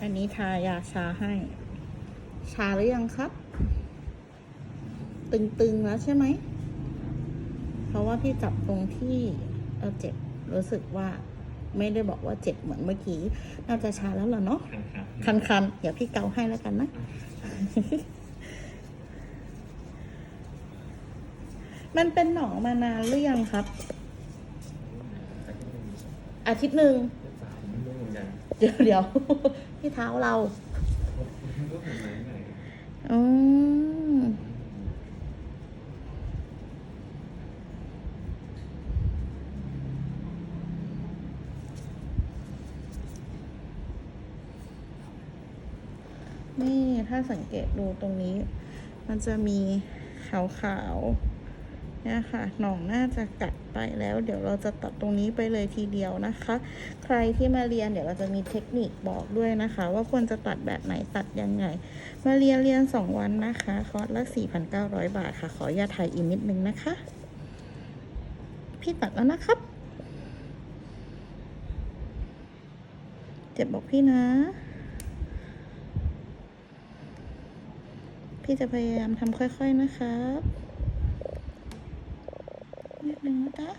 อันนี้ทายาชาให้ ชาหรือยังครับ ตึงๆแล้วใช่ไหม เพราะว่าพี่จับตรงที่เออเจ็บรู้สึกว่าไม่ได้บอกว่าเจ็บเหมือนเมื่อกี้ น่าจะชาแล้วล่ะเนาะครับคันๆ เดี๋ยวพี่เกาให้แล้วกันนะ มันเป็นหนองมานานหรือยังครับ อาทิตย์หนึ่งไม่รู้ เดี๋ยวเดี๋ยวที่เท้าเราอืมนี่ถ้าสังเกตดูตรงนี้ มันจะมีขาวๆ เนี่ยค่ะหนองน่าจะกัดไปแล้ว เดี๋ยวเราจะตัดตรงนี้ไปเลยทีเดียวนะคะ ใครที่มาเรียนเดี๋ยวเราจะมีเทคนิคบอกด้วยนะคะ ว่าควรจะตัดแบบไหนตัดยังไง มาเรียนเรียน 2 วันนะคะคอร์สละ4,900 บาทค่ะ ขออย่าถ่ายอีกนิดนึงนะคะ พี่ตัดแล้วนะครับ เจ็บบอกพี่นะ พี่จะพยายามทำค่อยๆนะครับ นิดนึงนะจ๊ะ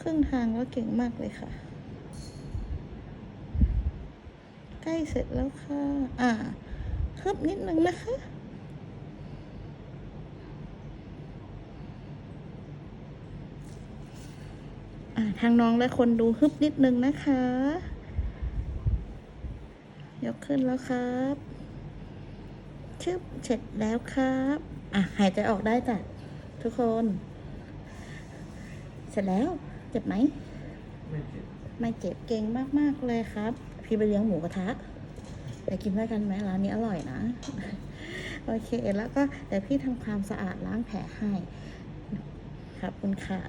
ครึ่งทางก็เก่งมากเลยค่ะ ใกล้เสร็จแล้วค่ะ อ่าคืบนิดนึงนะคะอ่าทางน้องและคนดูฮึบนิดนึงนะคะ ยกขึ้นแล้วครับ ชึบเสร็จแล้วครับ อะหายใจออกได้จ้ะทุกคน เสร็จแล้ว เจ็บไหม ไม่เจ็บไม่เจ็บเก่งมากๆเลยครับ พี่ไปเลี้ยงหมูกระทะไปกินด้วยกันไหมร้านนี้อร่อยนะ โอเค แล้วก็เดี๋ยวพี่ทำความสะอาดล้างแผลให้ ครับคุณค่ะ